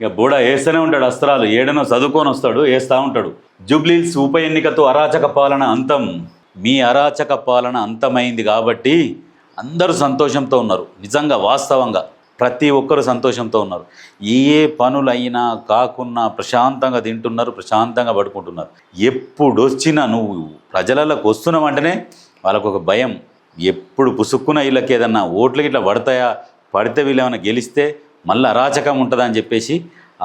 ఇక బూడ వేస్తూనే ఉంటాడు అస్త్రాలు. ఏడనో చదువుకొని వస్తాడు వేస్తూ ఉంటాడు. జూబ్లీల్స్ ఉప ఎన్నికతో అరాచక పాలన అంతం. మీ అరాచక పాలన అంతమైంది కాబట్టి అందరూ సంతోషంతో ఉన్నారు. నిజంగా వాస్తవంగా ప్రతి ఒక్కరు సంతోషంతో ఉన్నారు. ఏ ఏ పనులైనా కాకున్నా ప్రశాంతంగా తింటున్నారు ప్రశాంతంగా పడుకుంటున్నారు. ఎప్పుడు వచ్చినా నువ్వు ప్రజలలోకి వస్తున్నావంటేనే వాళ్ళకు ఒక భయం. ఎప్పుడు పుసుక్కున వీళ్ళకి ఏదన్నా ఓట్లు ఇట్లా పడతాయా? పడితే వీళ్ళు ఏమైనా గెలిస్తే మళ్ళీ అరాచకం ఉంటుందని చెప్పేసి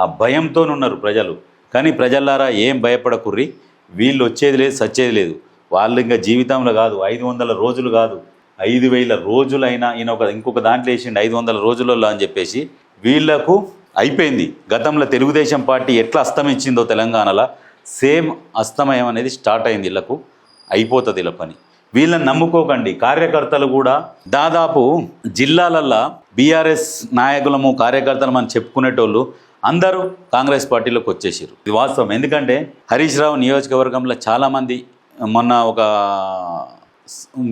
ఆ భయంతో ఉన్నారు ప్రజలు. కానీ ప్రజల్లారా ఏం భయపడకుర్రి? వీళ్ళు వచ్చేది లేదు సచ్చేది లేదు. వాళ్ళు ఇంకా జీవితంలో కాదు ఐదు వందల రోజులు కాదు. ఐదు వేల రోజులైనా ఈయన ఒక ఇంకొక దాంట్లో వేసిండు ఐదు వందల రోజులలో అని చెప్పేసి వీళ్ళకు అయిపోయింది. గతంలో తెలుగుదేశం పార్టీ ఎట్లా అస్తమించిందో తెలంగాణలో సేమ్ అస్తమయం అనేది స్టార్ట్ అయింది వీళ్ళకు. అయిపోతుంది వీళ్ళ పని. వీళ్ళని నమ్ముకోకండి. కార్యకర్తలు కూడా దాదాపు జిల్లాలల్లో బీఆర్ఎస్ నాయకులము కార్యకర్తలు మనం చెప్పుకునేటోళ్ళు అందరూ కాంగ్రెస్ పార్టీలోకి వచ్చేసారు ఇది వాస్తవం. ఎందుకంటే హరీష్ రావు నియోజకవర్గంలో చాలామంది మొన్న ఒక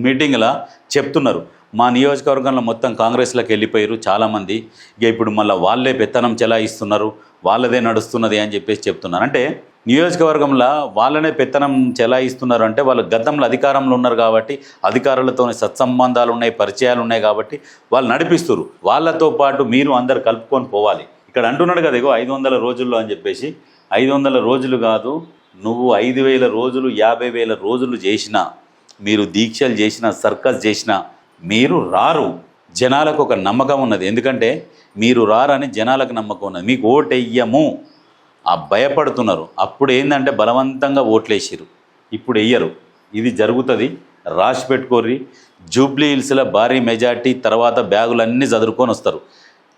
మీటింగ్లో చెప్తున్నారు. మా నియోజకవర్గంలో మొత్తం కాంగ్రెస్లోకి వెళ్ళిపోయారు చాలామంది. ఇక ఇప్పుడు మళ్ళీ వాళ్ళే పెత్తనం చెలాయిస్తున్నారు. వాళ్ళదే నడుస్తున్నది అని చెప్పేసి చెప్తున్నారు. అంటే నియోజకవర్గంలో వాళ్ళనే పెత్తనం చెలాయిస్తున్నారు అంటే వాళ్ళు గతంలో అధికారంలో ఉన్నారు కాబట్టి అధికారులతో సత్సంబంధాలు ఉన్నాయి పరిచయాలు ఉన్నాయి కాబట్టి వాళ్ళు నడిపిస్తారు. వాళ్ళతో పాటు మీరు అందరు కలుపుకొని పోవాలి. ఇక్కడ అంటున్నాడు కదా ఇగో ఐదు వందల రోజుల్లో అని చెప్పేసి. ఐదు వందల రోజులు కాదు నువ్వు ఐదు వేల రోజులు యాభై వేల రోజులు చేసినా మీరు దీక్షలు చేసినా సర్కస్ చేసినా మీరు రారు. జనాలకు ఒక నమ్మకం ఉన్నది. ఎందుకంటే మీరు రారని జనాలకు నమ్మకం ఉన్నది. మీకు ఓటెయ్యము. ఆ భయపడుతున్నారు. అప్పుడు ఏంటంటే బలవంతంగా ఓట్లేసిరు ఇప్పుడు వెయ్యరు ఇది జరుగుతుంది. రాసి పెట్టుకోర్రి. జూబ్లీ హిల్స్లో భారీ మెజార్టీ తర్వాత బ్యాగులన్నీ చదువుకొని వస్తారు.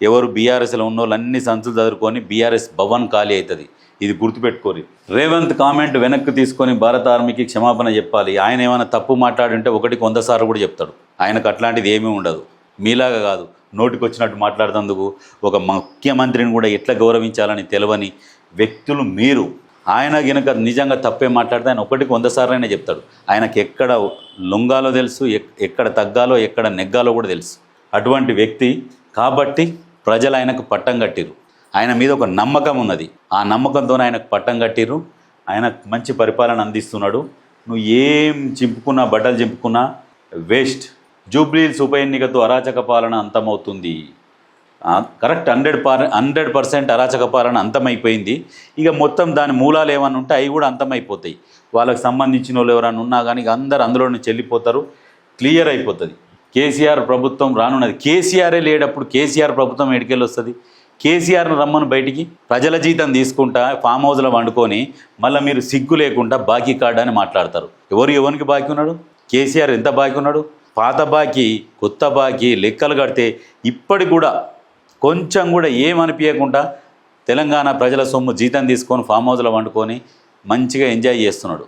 ఎవరు బీఆర్ఎస్లో ఉన్న వాళ్ళు అన్ని సంచులు చదువుకొని బీఆర్ఎస్ భవన్ ఖాళీ అవుతుంది ఇది గుర్తుపెట్టుకోరి రేవంత్ కామెంట్ వెనక్కి తీసుకొని భారత ఆర్మీకి క్షమాపణ చెప్పాలి. ఆయన ఏమైనా తప్పు మాట్లాడుంటే ఒకటికి వంద సార్లు కూడా చెప్తాడు. ఆయనకు అట్లాంటిది ఏమీ ఉండదు. మీలాగా కాదు. నోటికి వచ్చినట్టు మాట్లాడుతందుకు ఒక ముఖ్యమంత్రిని కూడా ఎట్లా గౌరవించాలని తెలవని వ్యక్తులు మీరు. ఆయన గినక నిజంగా తప్పే మాట్లాడితే ఆయన ఒకటికి వంద సార్లైనా అయినా చెప్తాడు. ఆయనకి ఎక్కడ లొంగాలో తెలుసు ఎక్కడ తగ్గాలో ఎక్కడ నెగ్గాలో కూడా తెలుసు. అటువంటి వ్యక్తి కాబట్టి ప్రజలు ఆయనకు పట్టం కట్టిరు ఆయన మీద ఒక నమ్మకం ఉన్నది. ఆ నమ్మకంతో ఆయనకు పట్టం కట్టిరు ఆయన మంచి పరిపాలన అందిస్తున్నాడు. నువ్వు ఏం చింపుకున్నా బట్టలు చింపుకున్నా వేస్ట్. జూబ్లీల్స్ ఉప ఎన్నికతో అరాచక పాలన అంతమవుతుంది. Correct hundred per hundred percent అరాచక పాలన అంతమైపోయింది. ఇక మొత్తం దాని మూలాలు ఏమైనా ఉంటే అవి కూడా అంతమైపోతాయి. వాళ్ళకి సంబంధించిన వాళ్ళు ఎవరైనా ఉన్నా కానీ అందరు అందులోనే చెల్లిపోతారు. క్లియర్ అయిపోతుంది. కేసీఆర్ ప్రభుత్వం రానున్నది. కేసీఆరే లేడప్పుడు కేసీఆర్ ప్రభుత్వం ఎడికెళ్ళి వస్తుంది? కేసీఆర్ను రమ్మను బయటికి ప్రజల జీతం తీసుకుంటా ఫామ్ హౌస్లో వండుకొని మళ్ళీ మీరు సిగ్గు లేకుండా బాకీ కార్డు అని మాట్లాడతారు. ఎవరు ఎవరికి బాకీ ఉన్నాడు? కేసీఆర్ ఎంత బాకీ ఉన్నాడు? పాత బాకీ కొత్త బాకీ లెక్కలు కడితే ఇప్పటికి కూడా కొంచెం కూడా ఏమనిపించకుండా తెలంగాణ ప్రజల సొమ్ము జీతం తీసుకొని ఫామ్ హౌస్లో వండుకొని మంచిగా ఎంజాయ్ చేస్తున్నాడు.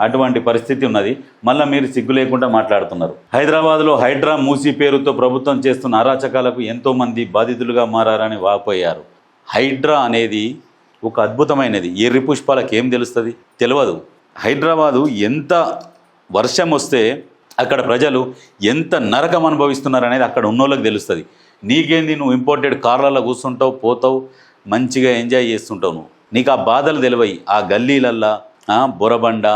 అటువంటి పరిస్థితి ఉన్నది. మళ్ళీ మీరు సిగ్గు లేకుండా మాట్లాడుతున్నారు. హైదరాబాద్లో హైడ్రా మూసీ పేరుతో ప్రభుత్వం చేస్తున్న అరాచకాలకు ఎంతోమంది బాధితులుగా మారారని వాపోయారు. హైడ్రా అనేది ఒక అద్భుతమైనది. ఎర్రి పుష్పాలకు ఏం తెలుస్తుంది? తెలియదు హైదరాబాదు ఎంత వర్షం వస్తే అక్కడ ప్రజలు ఎంత నరకం అనుభవిస్తున్నారు అనేది అక్కడ ఉన్నోళ్ళకి తెలుస్తుంది. నీకేంది నువ్వు ఇంపోర్టెడ్ కార్లలో కూర్చుంటావు పోతావు మంచిగా ఎంజాయ్ చేస్తుంటావు నువ్వు. నీకు ఆ బాధలు తెలివయి. ఆ గల్లీలల్లా బొరబండ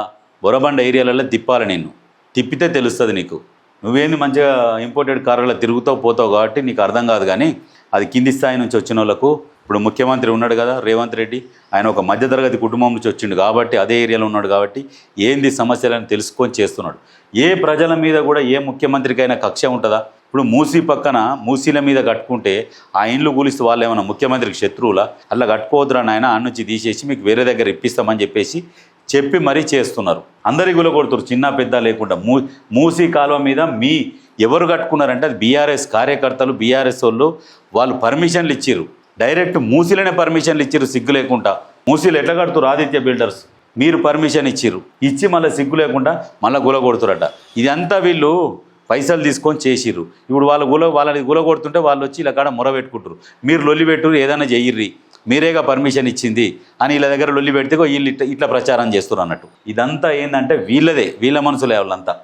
బొరబండ ఏరియాలల్లో తిప్పాలి నేను తిప్పితే తెలుస్తుంది నీకు. నువ్వేంది మంచిగా ఇంపోర్టెడ్ కార్లలో తిరుగుతావు పోతావు కాబట్టి నీకు అర్థం కాదు కానీ అది కింది స్థాయి నుంచి వచ్చిన వాళ్ళకు ఇప్పుడు ముఖ్యమంత్రి ఉన్నాడు కదా రేవంత్ రెడ్డి. ఆయన ఒక మధ్యతరగతి కుటుంబం నుంచి వచ్చిండు కాబట్టి అదే ఏరియాలో ఉన్నాడు కాబట్టి ఏంది సమస్యలను తెలుసుకొని చేస్తున్నాడు. ఏ ప్రజల మీద కూడా ఏ ముఖ్యమంత్రికైనా కక్ష ఉంటుందా? ఇప్పుడు మూసీ పక్కన మూసీల మీద కట్టుకుంటే ఆ ఇండ్లు కూలిస్తే వాళ్ళు ఏమైనా ముఖ్యమంత్రికి శత్రువులా? అలా కట్టుకోవద్దురా నాయన ఆ నుంచి తీసేసి మీకు వేరే దగ్గర ఇప్పిస్తామని చెప్పేసి చెప్పి మరీ చేస్తున్నారు. అందరి కొడుతురు చిన్న పెద్ద లేకుండా. మూ మూసీ కాలువ మీద మీ ఎవరు కట్టుకున్నారంటే అది బీఆర్ఎస్ కార్యకర్తలు బీఆర్ఎస్ వాళ్ళు వాళ్ళు పర్మిషన్లు ఇచ్చిర్రు. డైరెక్ట్ మూసీలనే పర్మిషన్లు ఇచ్చిర్రు సిగ్గు లేకుండా. మూసీలు ఎట్లా కడుతురు ఆదిత్య బిల్డర్స్ మీరు పర్మిషన్ ఇచ్చిర్రు. ఇచ్చి మళ్ళీ సిగ్గు లేకుండా మళ్ళీ గుల కొడుతురట ఇదంతా వీళ్ళు పైసలు తీసుకొని చేసిర్రు. ఇప్పుడు వాళ్ళు గుల వాళ్ళని గుల కొడుతుంటే వాళ్ళు వచ్చి ఇలా కాడ మొర పెట్టుకుంటారు మీరు లొల్లి పెట్టురు ఏదైనా చెయ్యిర్రి మీరేగా పర్మిషన్ ఇచ్చింది? అని వీళ్ళ దగ్గర లొల్లి పెడితే వీళ్ళు ఇట్లా ఇట్లా ప్రచారం చేస్తున్నారు అన్నట్టు. ఇదంతా ఏంటంటే వీళ్ళదే వీళ్ళ మనసులే వాళ్ళంతా.